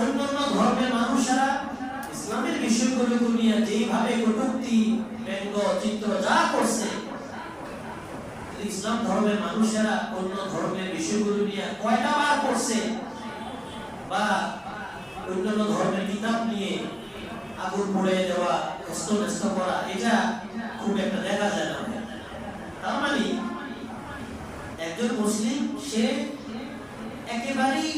অন্যান্য ধর্মের মানুষেরা ইসলামের বিষয়গুলোকে নিয়ে যেইভাবে কটূক্তি, ব্যঙ্গ চিত্র যা করছে ইসলাম ধর্মের মানুষেরা অন্য ধর্মের বিষয়গুলো নিয়ে কয়টা বার করছে বা অন্যান্য ধর্মের কিতাব নিয়ে আগুন পড়ে দেওয়া হস্ত ব্যস্ত করা, এটা খুব একটা দেখা যায় না। তার মানে একজন মুসলিম, সে একেবারেই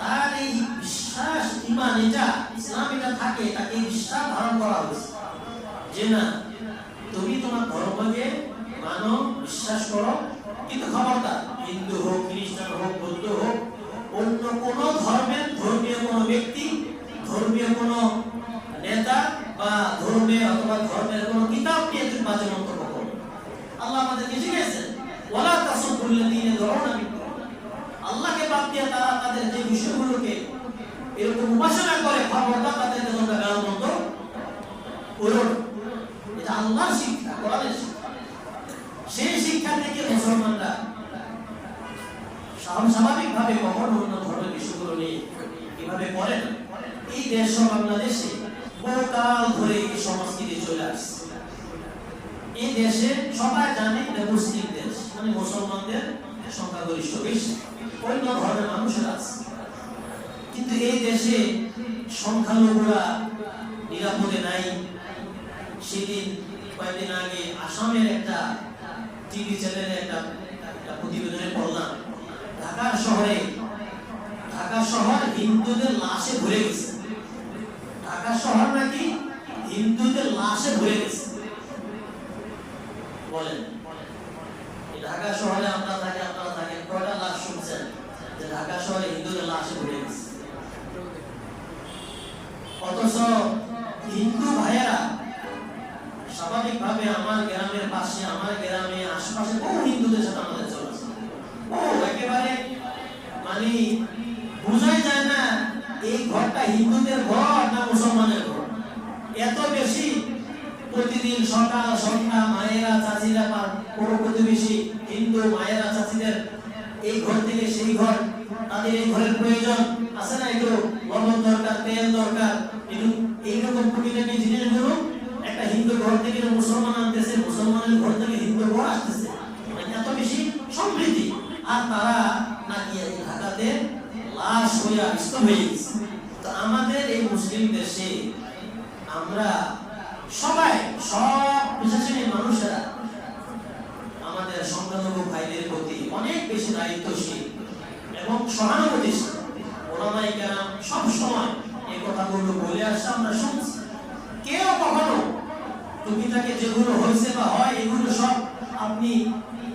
তার এই বিশ্বাস ইমান এটা ইসলাম থাকে, তাকে বিশ্বাস ধারণ করা হয়েছে। যে না, তুমি তোমার ধর্মকে মানো, বিশ্বাস করো, কিন্তু খবরদার, হিন্দু হোক, খ্রিস্টান হোক, বৌদ্ধ হোক, অন্য কোন ধর্মের ধর্মীয় কোন ব্যক্তি, ধর্মীয় কোন নেতা বা ধর্মীয় অথবা ধর্মের কোন কিতাব নিয়ে তুমি বাজে মন্তব্য করো। আল্লাহ আমাদেরকে শিখেছেন ওয়ালা তাসুবুল্লাযীনা ইয়াদউনা মিন আল্লাহকে বাদ দিয়ে তারা তাদের যে বিষয়গুলোকে এরকম উপাসনা করে খবরদার তাদেরকে তোমরা করো এটা আল্লাহর শিক্ষা, কোরআনের সেই শিক্ষা থেকে মুসলমানরা স্বাভাবিক ভাবে কখনো অন্য ধর্মের বিষয়গুলো নিয়ে কীভাবে করে না। এই দেশ, বাংলাদেশে বহুকাল ধরে এই সংস্কৃতি চলে আসছে। এই দেশে সবাই জানে এটা মুসলিম দেশ মানে মুসলমানদের সংখ্যাগরিষ্ঠ বেশি। অন্য ধর্মের মানুষেরা আছে। কিন্তু এই দেশে সংখ্যালঘুরা নিরাপদে নাই। সেদিন কয়েকদিন আগে আসামের একটা টিভি চ্যানেলে একটা একটা প্রতিবেদনে পড়লাম ঢাকা শহরে ঢাকা শহর হিন্দুদের লাশে ভরে গেছে। ঢাকা শহর নাকি হিন্দুদের লাশে ভরে গেছে। বলেন ঢাকা শহরে আমরা থাকি আপনারা থাকেন, কয়টা লাশ শুনছেন যে ঢাকা শহরে হিন্দুদের লাশে ভরে আশপাশে বহু হিন্দুদের সাথে আমাদের চলেছে ও একেবারে মানে বোঝাই যায় না এই ঘরটা হিন্দুদের ঘর না মুসলমানের ঘর। এত বেশি প্রতিদিন সকাল, সন্ধ্যা মায়েরা, চাচিরা বা কোনো প্রতিবেশী হিন্দু মায়েরা, চাচিদের এই ঘর থেকে সেই ঘর, তাদের এই ঘরের প্রয়োজন আছে না একটু? লবণ দরকার, তেল দরকার, একটু এইরকম টুকিটাকি জিনিসগুলো একটা হিন্দু ঘর থেকে মুসলমান আনতেছে, মুসলমানের ঘর থেকে হিন্দু ঘর আসতেছে। এত বেশি সমৃদ্ধি আর তারা নাকি ঢাকাতে লাশ হইয়া স্তব হয়ে তো আমাদের এই মুসলিম দেশে আমরা সবাই, সব বিশেষণী মানুষেরা আমাদের সংখ্যালঘু ভাইদের প্রতি অনেক বেশি দায়িত্বশীল এবং সহানুভূতিশীল। ওলামাই কেরাম এই কথাগুলো বলে আসছে আমরা শুনছি। কেউ কখনো টুকিটাকে যেগুলো হয়েছে বা হয়, এগুলো সব আপনি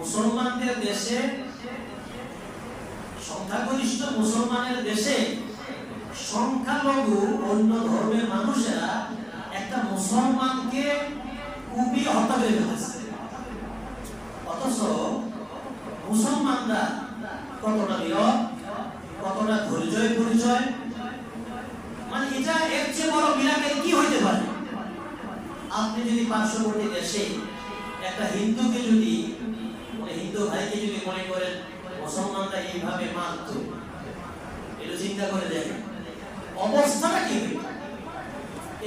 মুসলমানদের দেশে, সংখ্যাগরিষ্ঠ মুসলমানের দেশে সংখ্যালঘু অন্য ধর্মের মানুষেরা একটা মুসলমানকে কুপিয়ে হত্যা ফেলেছে। অথচ মুসলমানরা কতটা নীরব, কতটা ধৈর্যের পরিচয় মানে এটা এর চেয়ে বড় মিরাকেল কি হইতে পারে? আপনি যদি পার্শ্ববর্তী দেশে একটা হিন্দুকে যদি হিন্দু ভাইকে যদি মনে করেন মুসলমানরা এইভাবে মানত? এটা চিন্তা করে দেখেন। অবস্থাটা কি?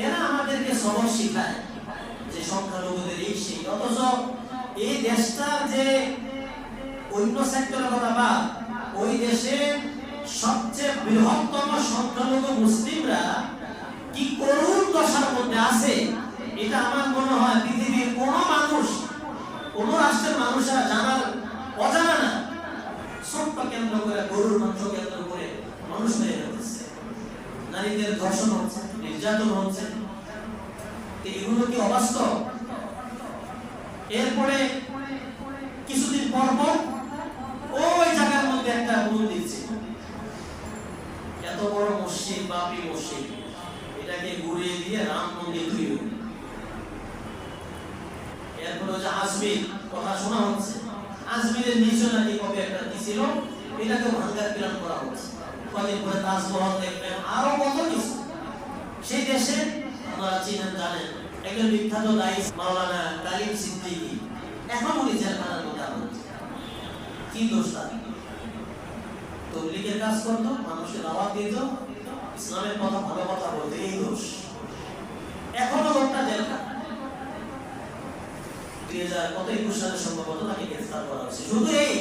এরা আমাদেরকে সবক শিখায় যে সংখ্যালঘুদের এই সেই। অথচ এই দেশটা যে অন্য সেক্টরের কথা বা ওই দেশে সবচেয়ে বৃহত্তম সংখ্যালঘু মুসলিমরা কি করুণ দশার মধ্যে আছে, এটা আমার মনে হয় পৃথিবীর কোন রাষ্ট্রের মানুষরা জানার অজানা না ছোট্ট কেন্দ্র করে গরুর মাংস কেন্দ্র করে মানুষ মেরে ফেলতেছে নারীদের ধর্ষণ হচ্ছে, নির্যাতন হচ্ছে। এগুলো কি অবাস্তব? এরপরে কিছুদিন পর পর ওই জায়গার মধ্যে একটা মন্দির ছিল এত বড় মসজিদ বাপরি মসজিদ, এটাকে ঘুরিয়ে দিয়ে রাম মন্দির হলো। এরপর হচ্ছে আজমির, কথা শোনা হচ্ছে। আজমিরের নিচে নাকি কবে একটা কি ছিল এটাকে ভাঙ্গার প্ল্যান করা হচ্ছে। কদিন পরে তাজমহল দেখবেন আরও কত কিছু। সেই দেশে আপনারা চিনেন, জানেন, একজন বিখ্যাত দায়ী মাওলানা কালিম সিদ্দিকী। এখন উনি জেলখানার মধ্যে আবদ্ধ। কি দোষ তার? কাজ করতো মানুষকে দাওয়াত দিত, ইসলামের কথা ভালো কথা বলতো এই দোষ। এখনও লোকটা জেলখানা দুই হাজার কত একুশ সালে সম্ভবত তাকে গ্রেফতার করা হয়েছে। শুধু এই